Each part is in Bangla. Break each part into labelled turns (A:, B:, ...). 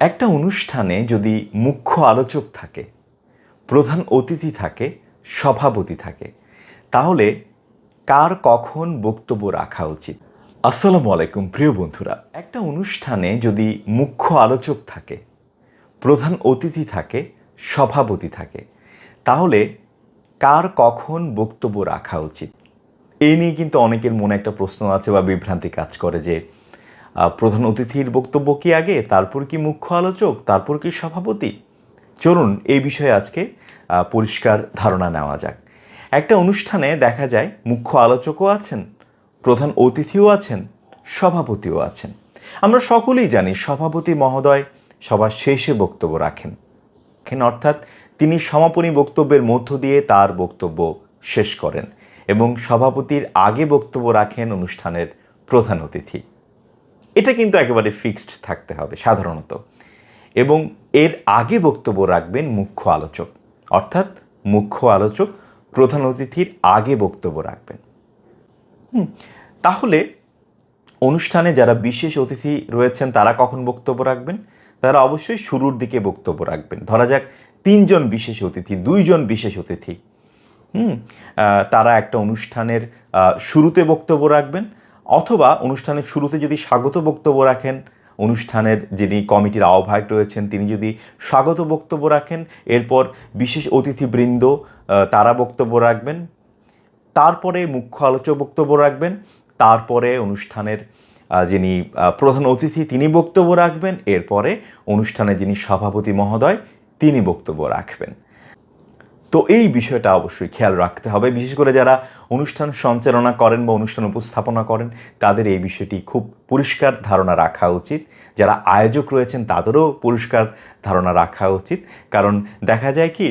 A: একটা অনুষ্ঠানে যদি মুখ্য আলোচক থাকে, প্রধান অতিথি থাকে, সভাপতি থাকে, তাহলে কার কখন বক্তব্য রাখা উচিত? আসসালামু আলাইকুম, প্রিয় বন্ধুরা। একটা অনুষ্ঠানে যদি মুখ্য আলোচক থাকে, প্রধান অতিথি থাকে, সভাপতি থাকে, তাহলে কার কখন বক্তব্য রাখা উচিত? এই নিয়ে কিন্তু অনেকের মনে একটা প্রশ্ন আছে বা বিভ্রান্তি কাজ করে যে প্রধান অতিথির বক্তব্য কি আগে? তারপর কি মুখ্য আলোচক? তারপর কি সভাপতি? চলুন এই বিষয়ে আজকে পরিষ্কার ধারণা নেওয়া যাক। একটা অনুষ্ঠানে দেখা যায় মুখ্য আলোচকও আছেন, প্রধান অতিথিও আছেন, সভাপতিও আছেন। আমরা সকলেই জানি সভাপতি মহোদয় সবার শেষে বক্তব্য রাখেন অর্থাৎ তিনি সমাপনী বক্তব্যের মধ্য দিয়ে তার বক্তব্য শেষ করেন এবং সভাপতির আগে বক্তব্য রাখেন অনুষ্ঠানের প্রধান অতিথি। এটা কিন্তু একেবারে ফিক্সড থাকতে হবে সাধারণত। এবং এর আগে বক্তব্য রাখবেন মুখ্য আলোচক। অর্থাৎ মুখ্য আলোচক প্রধান অতিথির আগে বক্তব্য রাখবেন। তাহলে অনুষ্ঠানে যারা বিশেষ অতিথি রয়েছেন, তারা কখন বক্তব্য রাখবেন? তারা অবশ্যই শুরুর দিকে বক্তব্য রাখবেন। ধরা যাক, তিনজন বিশেষ অতিথি, দুইজন বিশেষ অতিথি। হুম তারা একটা অনুষ্ঠানের শুরুতে বক্তব্য রাখবেন অথবা অনুষ্ঠানের শুরুতে যদি স্বাগত বক্তব্য রাখেন, অনুষ্ঠানের যিনি কমিটির আহ্বায়ক রয়েছেন, তিনি যদি স্বাগত বক্তব্য রাখেন, এরপর বিশেষ অতিথিবৃন্দ তারা বক্তব্য রাখবেন, তারপরে মুখ্য আলোচক বক্তব্য রাখবেন, তারপরে অনুষ্ঠানের যিনি প্রধান অতিথি, তিনি বক্তব্য রাখবেন, এরপরে অনুষ্ঠানে যিনি সভাপতি মহোদয়, তিনি বক্তব্য রাখবেন। তো এই বিষয়টা অবশ্যই খেয়াল রাখতে হবে। বিশেষ করে যারা অনুষ্ঠান সঞ্চালনা করেন বা অনুষ্ঠান উপস্থাপনা করেন, তাদের এই বিষয়টি খুব পরিষ্কার ধারণা রাখা উচিত। যারা আয়োজক রয়েছেন, তাদেরও পরিষ্কার ধারণা রাখা উচিত। কারণ দেখা যায় কি,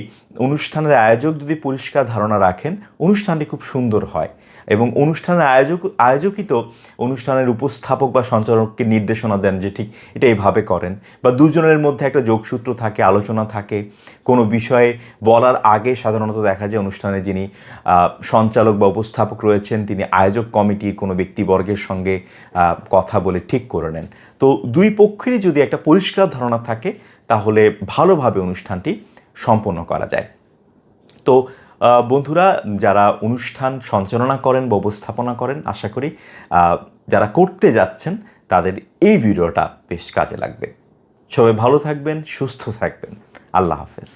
A: অনুষ্ঠানের আয়োজক যদি পরিষ্কার ধারণা রাখেন, অনুষ্ঠানটি খুব সুন্দর হয়। এবং অনুষ্ঠানের আয়োজক, আয়োজকই তো অনুষ্ঠানের উপস্থাপক বা সঞ্চালককে নির্দেশনা দেন যে ঠিক এটা এইভাবে করেন। বা দুজনের মধ্যে একটা যোগসূত্র থাকে, আলোচনা থাকে। কোনো বিষয়ে বলার আগে সাধারণত দেখা যায় অনুষ্ঠানে যিনি সঞ্চালক বা উপস্থাপক রয়েছেন, তিনি আয়োজক কমিটির কোনো ব্যক্তিবর্গের সঙ্গে কথা বলে ঠিক করে নেন। তো দুই পক্ষেরই যদি একটা পরিষ্কার ধারণা থাকে, তাহলে ভালোভাবে অনুষ্ঠানটি সম্পন্ন করা যায়। তো বন্ধুরা, যারা অনুষ্ঠান সঞ্চালনা করেন বা উপস্থাপনা করেন, আশা করি যারা করতে যাচ্ছেন, তাদের এই ভিডিওটা বেশ কাজে লাগবে। সবাই ভালো থাকবেন, সুস্থ থাকবেন। আল্লাহ হাফেজ।